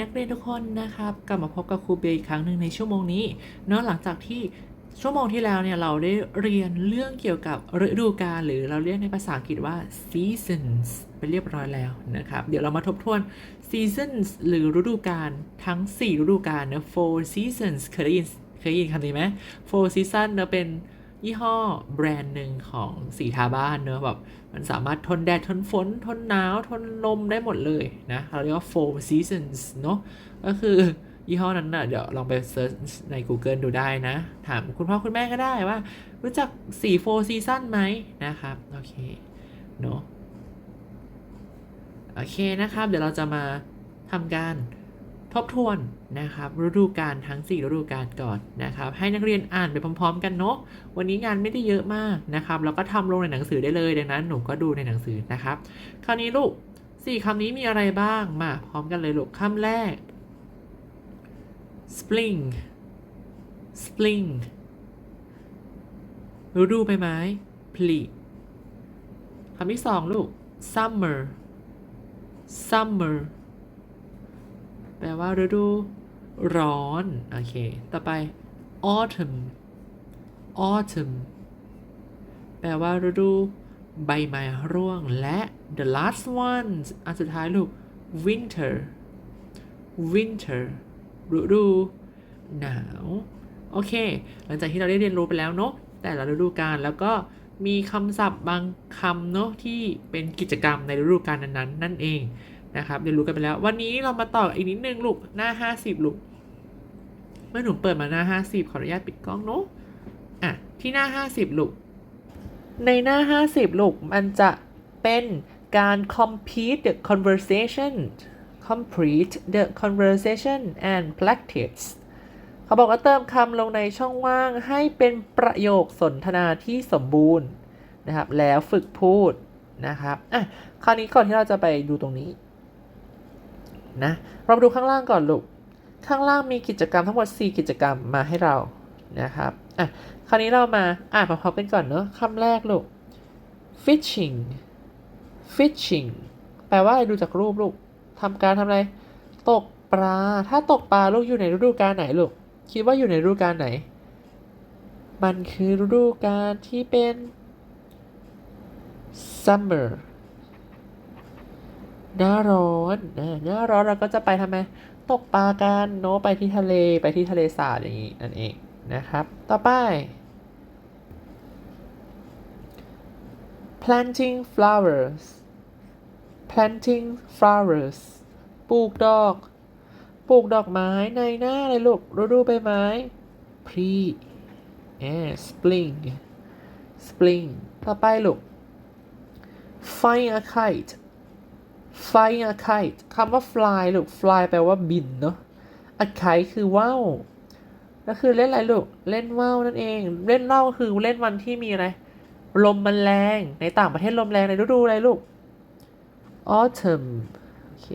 นักเรียนทุกคนนะครับกลับมาพบกับครูเบย์อีกครั้งหนึ่งในชั่วโมงนี้เนาะหลังจากที่ชั่วโมงที่แล้วเนี่ยเราได้เรียนเรื่องเกี่ยวกับฤดูกาลหรือเราเรียกในภาษาอังกฤษว่า seasons ไปเรียบร้อยแล้วนะครับ เดี๋ยวเรามาทบทวน seasons หรือฤดูกาลทั้ง 4 ฤดูกาลเนะ four seasons เคยได้ยินเคยได้ยินคำนี้ไหม four season เนะเป็น ยี่ห้อแบรนด์หนึ่งของสีทาบ้านเนอะแบบมันสามารถทนแดด ทนฝน ทนหนาว ทนลมได้หมดเลยนะเราเรียกว่า four seasons เนอะก็คือยี่ห้อนั้นนะ่ะเดี๋ยวลองไปเซิร์ชใน Google ดูได้นะ ถามคุณพ่อคุณแม่ก็ได้ว่า รู้จักสี four season ไหมนะครับ โอเค เนอะโอเคนะครับ เดี๋ยวเราจะมาทำการ ทบทวนนะครับฤดูกาลทั้ง 4 ฤดูกาลก่อนนะครับ ให้นักเรียนอ่านไปพร้อม ๆ กันเนาะวันนี้งานไม่ได้เยอะมากนะครับแล้วก็ทำลงในหนังสือได้เลยดังนั้นหนูก็ดูในหนังสือนะครับ คราวนี้ลูกสี่คำนี้มีอะไรบ้างมาพร้อมกันเลยลูกคำแรก spring spring ฤดูใบไม้ ผลิคำที่สองลูก summer summer แปลว่าฤดูร้อน โอเค ต่อไป autumn autumn แปลว่าฤดูใบไม้ร่วง และ the last one อันสุดท้ายลูก winter winter ฤดูหนาว โอเค หลังจากที่เราได้เรียนรู้ไปแล้วเนาะ แต่ละฤดูกาล แล้วก็มีคำศัพท์บางคำเนาะที่เป็นกิจกรรมในฤดูกาลนั้นๆ นั่นเอง นะครับเรียนรู้กันไปแล้ว วันนี้เรามาต่ออีกนิดนึงลูกหน้า 50 ลูก เมื่อหนูเปิดมาหน้า 50 ขออนุญาตปิดกล้องเนาะอะที่หน้า 50 ลูก ในหน้า 50 ลูก มันจะเป็นการ complete the conversation complete the conversation and practice เขาบอกว่าเติมคำลงในช่องว่างให้เป็นประโยคสนทนาที่สมบูรณ์นะครับ แล้วฝึกพูดนะครับอะคราวนี้ก่อนที่เราจะไปดูตรงนี้ นะ เรามาดูข้างล่างก่อนลูก ข้างล่างมีกิจกรรมทั้งหมด 4 กิจกรรมมาให้เรา นะครับ อะ คราวนี้เรามา อ่านพร้อมๆกันก่อนเนอะคำแรกลูก fishing fishing แปลว่าอะไรดูจากรูปลูกทำการทำอะไร ตกปลา ถ้าตกปลาลูกอยู่ในฤดูกาลไหนลูก คิดว่าอยู่ในฤดูกาลไหน มันคือฤดูกาลที่เป็น summer หน้าร้อนหน้าร้อนเราก็จะไปทำไม ตกปลากันโนไปที่ทะเลไปที่ทะเลสาบอย่างนี้นั่นเองนะครับ ต่อไป planting flowers planting flowers ปลูกดอก ปลูกดอกไม้ในหน้าอะไรลูกฤดูใบไม้ pre เอ spring spring ต่อไปลูก find a kite fly a kite คำว่า fly ลูก fly แปลว่าบินเนาะ a kite คือว่าวก็คือเล่นอะไรลูก เล่นว่าวนั่นเอง เล่นว่าคือเล่นวันที่มีอะไร ลมมันแรง ในต่างประเทศลมแรงในฤดูอะไรลูก autumn โอเค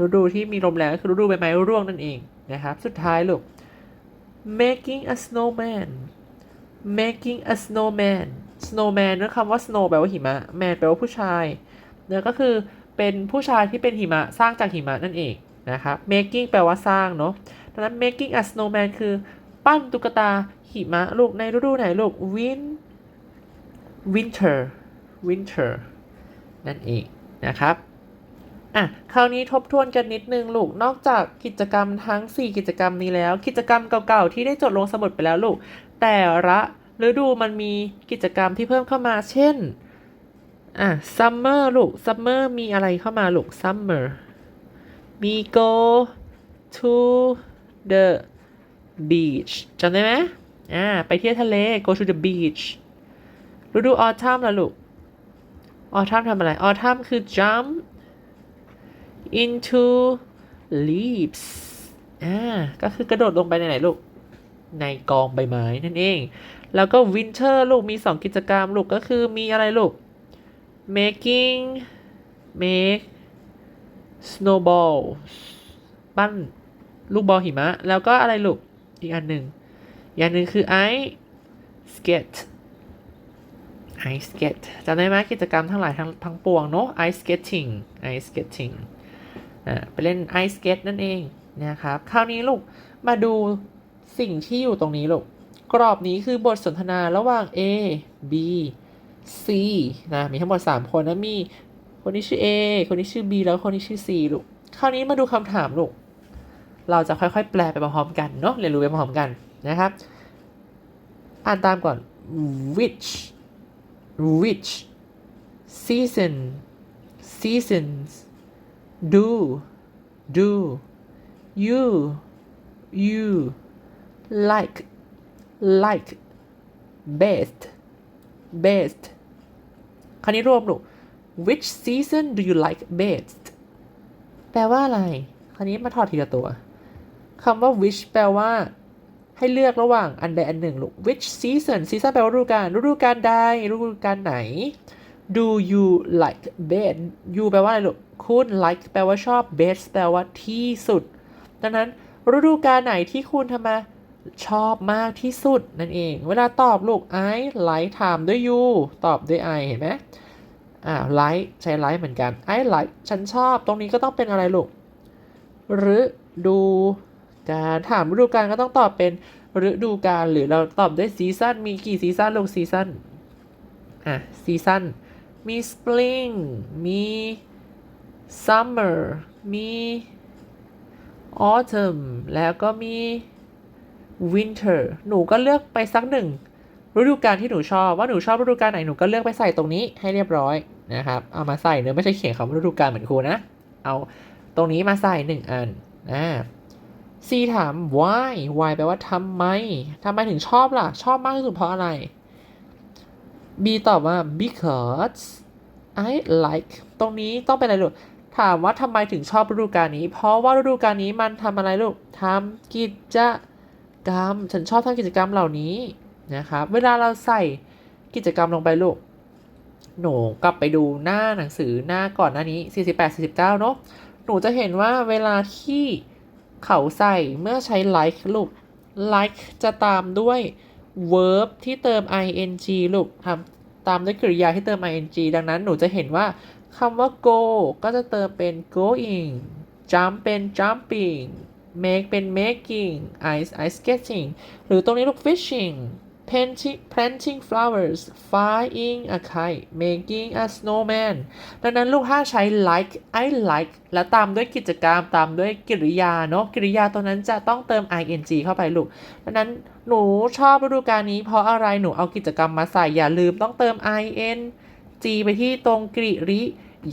ฤดูที่มีลมแรงก็คือฤดูใบไม้ร่วงนั่นเองนะครับ สุดท้ายลูก making a snowman making a snowman snowman นั่นคำว่า snow แปลว่าหิมะ man แปลว่าผู้ชายเนี่ยก็คือ เป็นผู้ชายที่เป็นหิมะสร้างจากหิมะนั่นเองนะครับ making แปลว่าสร้างเนาะดังนั้น making a snowman คือปั้นตุ๊กตาหิมะลูกในฤดูไหนลูก win winter winter นั่นเองนะครับอะคราวนี้ทบทวนกันนิดนึงลูก นอกจากกิจกรรมทั้ง 4 กิจกรรมนี้แล้ว กิจกรรมเก่าๆ ที่ได้จดลงสมุดไปแล้วลูก แต่ละฤดูมันมีกิจกรรมที่เพิ่มเข้ามา เช่น อะ summer ลูก summer มีอะไรเข้ามาลูก summer มี go to the beach จำได้ไหมอ่า ไปเที่ยวทะเล go to the beach ฤดู autumn ละลูก autumn ทำอะไร autumn คือ jump into leaves อ่า ก็คือกระโดดลงไปในไหนลูก ในกองใบไม้นั่นเอง แล้วก็ winter ลูก มี 2 กิจกรรมลูก ก็คือมีอะไรลูก making make snowball ปั้นลูกบอลหิมะ แล้วก็อะไรลูก อีกอันหนึ่งอีกอันหนึ่งคือ ice skate ice skate จำได้ไหมกิจกรรมทั้งหลายทั้งทั้งปวงเนาะ ice skating ice skating อ่าไปเล่นไอสเกตนั่นเองนะครับคราวนี้ลูกมาดูสิ่งที่อยู่ตรงนี้ลูก กรอบนี้คือบทสนทนาระหว่าง A B C นะมีทั้งหมด 3 คนนะมีคนที่ชื่อ A คนที่ชื่อ B แล้วคนที่ชื่อ C ลูกคราวนี้มาดูคำถามลูกเราจะค่อยๆ แปลไปพร้อมๆกันเนาะเรียนรู้ไปพร้อมๆกันนะครับ อ่านตามก่อน which which season seasons do do you you like like best best คราวนี้รวมลูก which season do you like best แปลว่าอะไร คราวนี้มาถอดทีละตัวคำว่า which แปลว่าให้เลือกระหว่างอันใดอันหนึ่งลูก which season season แปลว่าฤดูกาลฤดูกาลใดฤดูกาลไหน do you like best you แปลว่าอะไรลูกคุณ like แปลว่าชอบ best แปลว่าที่สุด ดังนั้นฤดูกาลไหนที่คุณทำไมา ชอบมากที่สุดนั่นเอง เวลาตอบลูก I like ถามด้วย you ตอบด้วย I เห็นไหมอ่า like ใช้ like เหมือนกัน I like ฉันชอบ ตรงนี้ก็ต้องเป็นอะไรลูกฤดูการถามฤดูกาลก็ต้องตอบเป็นฤดูกาลหรือเราตอบด้วยซีซันมีกี่ซีซันลูกซีซันอะซีซันมี spring มี summer มี autumn แล้วก็มี winter หนูก็เลือกไปสักหนึ่งฤดูกาลที่หนูชอบว่าหนูชอบฤดูกาลไหนหนูก็เลือกไปใส่ตรงนี้ให้เรียบร้อยนะครับเอามาใส่เนื้อไม่ใช่เขียนคำว่าฤดูกาลเหมือนครูนะ เอาตรงนี้มาใส่หนึ่งอันอ่า C ถาม why why แปลว่าทำไมทำไมถึงชอบล่ะ ชอบมากที่สุดเพราะอะไร B ตอบว่า because I like ตรงนี้ต้องเป็นอะไรลูก ถามว่าทำไมถึงชอบฤดูกาลนี้ เพราะว่าฤดูกาลนี้มันทำอะไรลูกทำกิจ กรรม ฉันชอบทำกิจกรรมเหล่านี้นะครับ เวลาเราใส่กิจกรรมลงไปลูก หนูกลับไปดูหน้าหนังสือหน้าก่อนหน้านี้ 48 49เนาะ หนูจะเห็นว่าเวลาที่เขาใส่เมื่อใช้ like ลูก like จะตามด้วย verb ที่เติม ing ลูกทำตามด้วยกริยาที่เติม ing ดังนั้นหนูจะเห็นว่าคำว่า go ก็จะเติมเป็น going jump เป็น jumping make เป็น making ice ice skating หรือตรงนี้ลูก fishing painting planting flowers flying a kite making a snowman ดังนั้นลูกถ้าใช้ like I like แล้วตามด้วยกิจกรรมตามด้วยกริยาเนาะกริยาตัวนั้นจะต้องเติม ing เข้าไปลูก ดังนั้นหนูชอบฤดูกาลนี้เพราะอะไรหนูเอากิจกรรมมาใส่อย่าลืมต้องเติม ing ไปที่ตรงกริ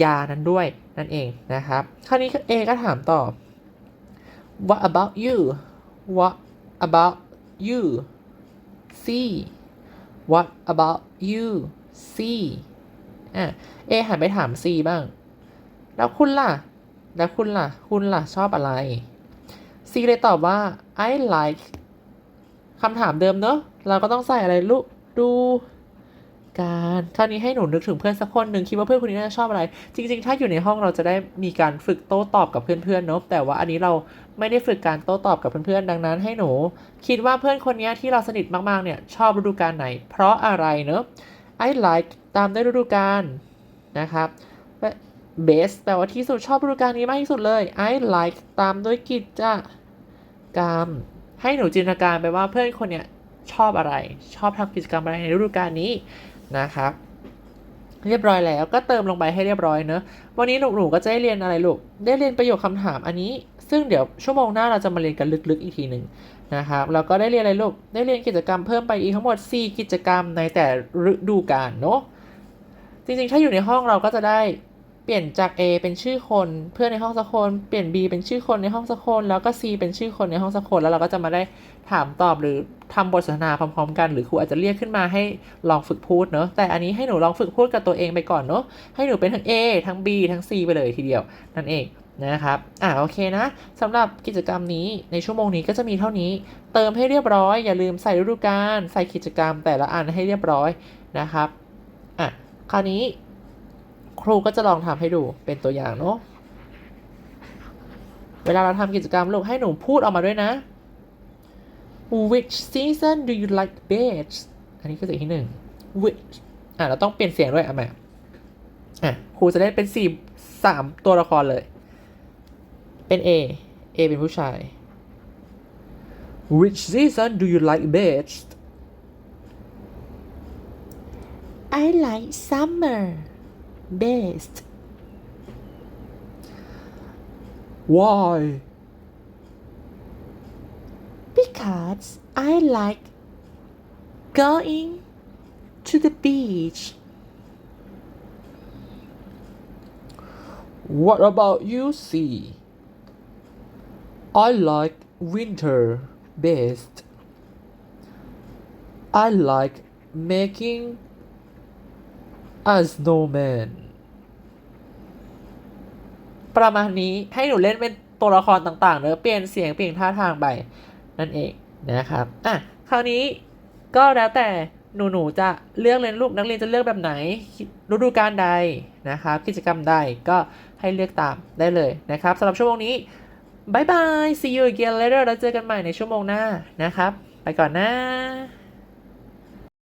ยานั้นด้วยนั่นเองนะครับ คราวนี้ A ก็ถามต่อ What about you What about you C What about you C อะ A หันไปถาม C บ้าง แล้วคุณล่ะ แล้วคุณล่ะ คุณล่ะชอบอะไร C เลยตอบว่า I like คำถามเดิมเนอะ เราก็ต้องใส่อะไรลูกดู การคราวนี้ให้หนูนึกถึงเพื่อนสักคนหนึ่งคิดว่าเพื่อนคนนี้น่าจะชอบอะไร จริง ๆ ถ้าอยู่ในห้องเราจะได้มีการฝึกโต้ตอบกับเพื่อนๆเนอะแต่ว่าอันนี้เราไม่ได้ฝึกการโต้ตอบกับเพื่อนๆดังนั้นให้หนู คิดว่าเพื่อนคนนี้ที่เราสนิทมากๆเนี่ยชอบฤดูกาลไหน เพราะอะไรเนอะ I like ตามด้วยฤดูกาลนะครับ best แปลว่าที่สุดชอบฤดูกาลนี้มากที่สุดเลย I like ตามด้วยกิจกรรม ให้หนูจินตนาการไปว่าเพื่อนคนเนี้ยชอบอะไร ชอบทำกิจกรรมอะไรในฤดูกาลนี้ นะครับ เรียบร้อยแล้วก็เติมลงไปให้เรียบร้อยเนอะวันนี้หนูๆก็จะได้เรียนอะไรลูก ได้เรียนประโยคคำถามอันนี้ ซึ่งเดี๋ยวชั่วโมงหน้าเราจะมาเรียนกันลึกๆอีกทีหนึ่งนะครับ แล้วก็ได้เรียนอะไรลูก ได้เรียนกิจกรรมเพิ่มไปอีกทั้งหมด 4 กิจกรรมในแต่ฤดูกาลเนาะจริงๆ ถ้าอยู่ในห้องเราก็จะได้ เปลี่ยนจาก A เป็นชื่อคน เพื่อนในห้องสักคนเปลี่ยน B เป็นชื่อคนในห้องสักคน แล้วก็ C เป็นชื่อคนในห้องสักคนแล้วเราก็จะมาได้ถามตอบหรือทำบทสนทนาพร้อมๆ กันหรือครูอาจจะเรียกขึ้นมาให้ลองฝึกพูดเนอะแต่อันนี้ให้หนูลองฝึกพูดกับตัวเองไปก่อนเนอะให้หนูเป็นทั้ง A ทั้ง B ทั้ง C ไปเลยทีเดียว นั่นเองนะครับ อ่าโอเคนะสำหรับกิจกรรมนี้ในชั่วโมงนี้ก็จะมีเท่านี้ เติมให้เรียบร้อย อย่าลืมใส่ฤดูกาลใส่กิจกรรมแต่ละอันให้เรียบร้อยนะครับ อะ คราวนี้ ครูก็จะลองทำให้ดูเป็นตัวอย่างเนาะเวลาเราทำกิจกรรมลูกให้หนูพูดออกมาด้วยนะ Which season do you like best อันนี้คือสิ่งที่หนึ่ง Which อะเราต้องเปลี่ยนเสียงด้วยอะแม่อะครูจะได้เป็นสี่สามตัวละครเลย เป็น A A เป็นผู้ชาย Which season do you like best I like summer best. Why? Because I like going to the beach. What about you C? I like winter best. I like making a snowman ประมาณนี้ให้หนูเล่นเป็นตัวละครต่างๆเนอะเปลี่ยนเสียงเปลี่ยนท่าทางไป นั่นเองนะครับอะคราวนี้ก็แล้วแต่หนูๆจะเลือกเรียนลูกนักเรียนจะเลือกแบบไหนฤดูกาลใดนะครับกิจกรรมใดก็ให้เลือกตามได้เลยนะครับสำหรับชั่วโมงนี้บายบาย see you again later แล้วเจอกันใหม่ในชั่วโมงหน้านะครับ ไปก่อนนะ